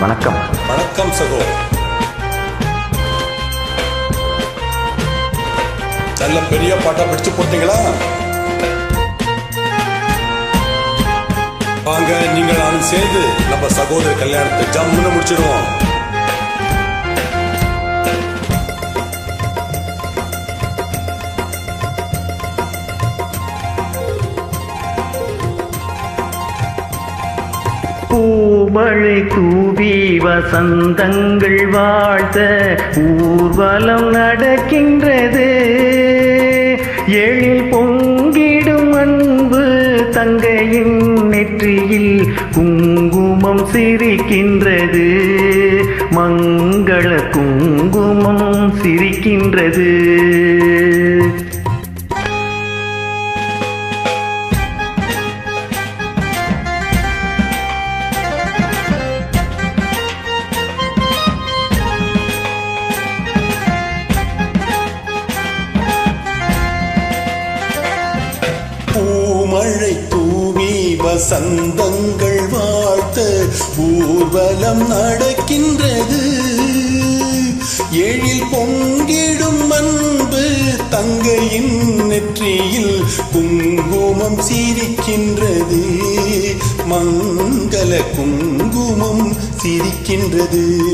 வணக்கம். வணக்கம் சகோ. நல்ல பெரிய பாட்டா பிடிச்சு போட்டீங்களா? வாங்க நீங்களும் நானும் சேர்ந்து நம்ம சகோதர கல்யாணத்தை ஜம்முன்னு முடிச்சிடுவோம் பூமழை தூவி வசந்தங்கள் வாழ்த்த ஊர்வலம் நடக்கின்றது. எழில் பொங்கிடும் அன்பு தங்கையின் நெற்றியில் குங்குமம் சிரிக்கின்றது. மங்கள குங்குமம் சிரிக்கின்றது. மழை தூவி வசந்தங்கள் வாழ்த்த ஊர்வலம் நடக்கின்றது. எழில் பொங்கிடும் அன்பு தங்கையின் நெற்றியில் குங்குமம் சிரிக்கின்றது. மங்கள குங்குமம் சிரிக்கின்றது.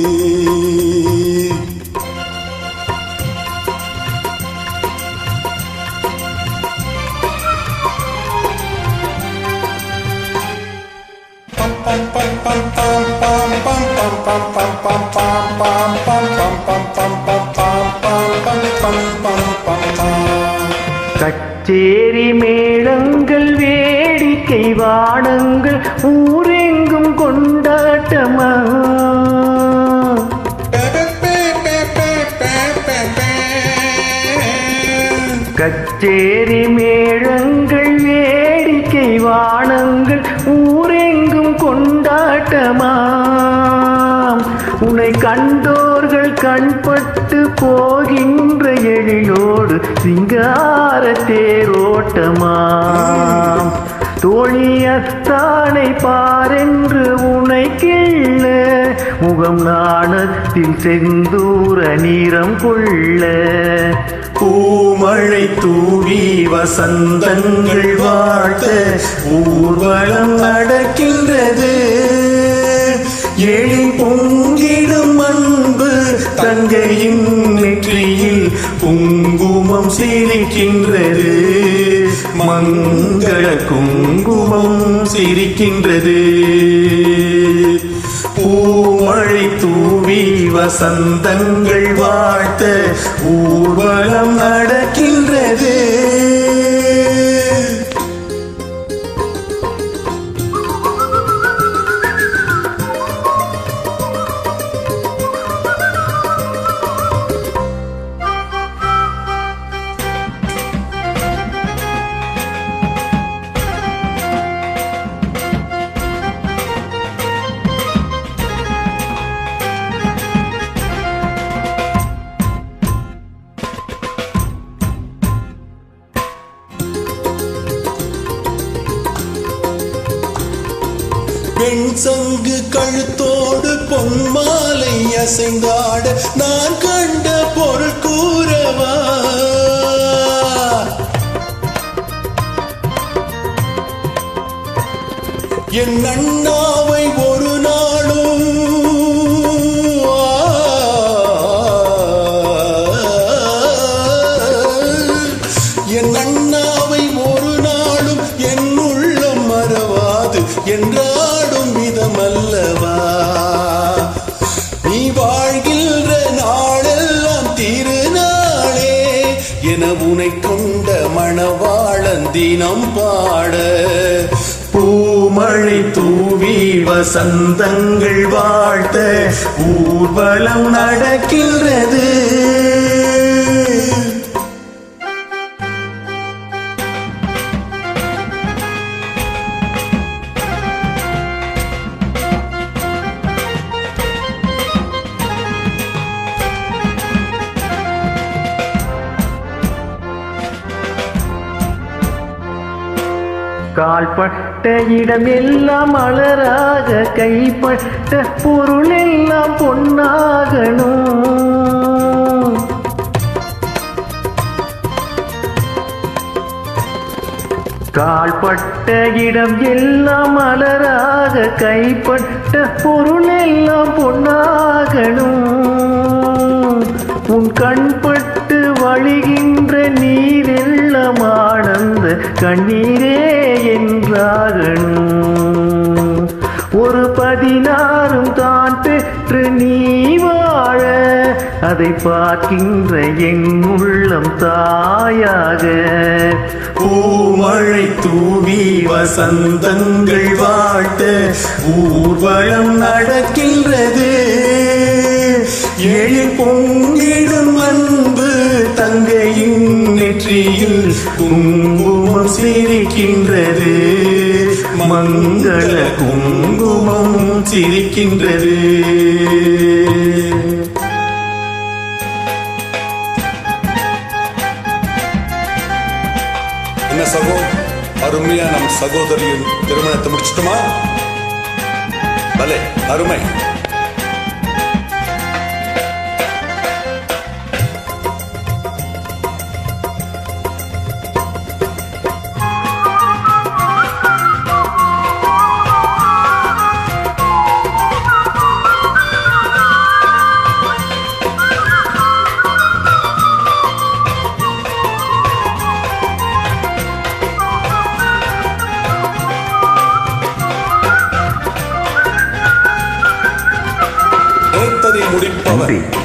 கச்சேரி மேளங்கள் வேடிக்கை வாடங்கள் ஊரெங்கும் கொண்டாட்டமா? போகின்ற எழிலோடு சிங்கார தேரோட்டமாம் தோழியத்தானை பாரென்று உனை கிள்ள முகம் நாணத்தில் செந்தூர நீரம் கொள்ள. பூமழை தூவி வசந்தங்கள் வாழ்த்த ஊர்வலம் நடக்கின்றது. எழி பொங்கிடும் மண் தங்கையின் நெற்றியில் குங்குமம் சிரிக்கின்றது. மங்கள குங்குமம் சிரிக்கின்றது. பூமழை தூவி வசந்தங்கள் வாழ்த்த ஊர்வலம் நடக்கின்றது. பெண் சங்கு கழுத்தோடு பொன்மாலை அசைந்தாட நான் கண்ட பொருள் கூறவா? என் அண்ணாவை ஓ என உனை கொண்ட மணவாளன் தினம் பாட. பூமழை தூவி வசந்தங்கள் வாழ்த்த. ஊர்வலம் நடக்கின்றது. கால்பட்ட இடமெல்லாம் அலராக கைப்பட்ட பொருள் எல்லாம் பொன்னாகணும். கால்பட்ட இடம் எல்லாம் அலராக கைப்பட்ட பொருள் எல்லாம் பொன்னாகணும். உன் கண்பட்டு வழிகின்ற நீரெல்லாம் ஆனந்த கண்ணீரே என்றாகணும். ஒரு பதினாறும் தான் பெற்று நீ வாழ அதை பார்க்கின்ற என் உள்ளம் தாயாக. பூமழை தூவி வசந்தங்கள் வாழ்த்த ஊர்வலம் நடக்கின்றது. எழில் பொங்கிடும் அன்பு தங்கையின் நெற்றியில் குங்குமம் சிரிக்கின்றது. மங்கள குங்குமம் சிரிக்கின்றது. என்ன சகோ? அருமையா நம் சகோதரியின் திருமணத்தை முடிச்சிட்டுமா? பலே அருமை. Murphy.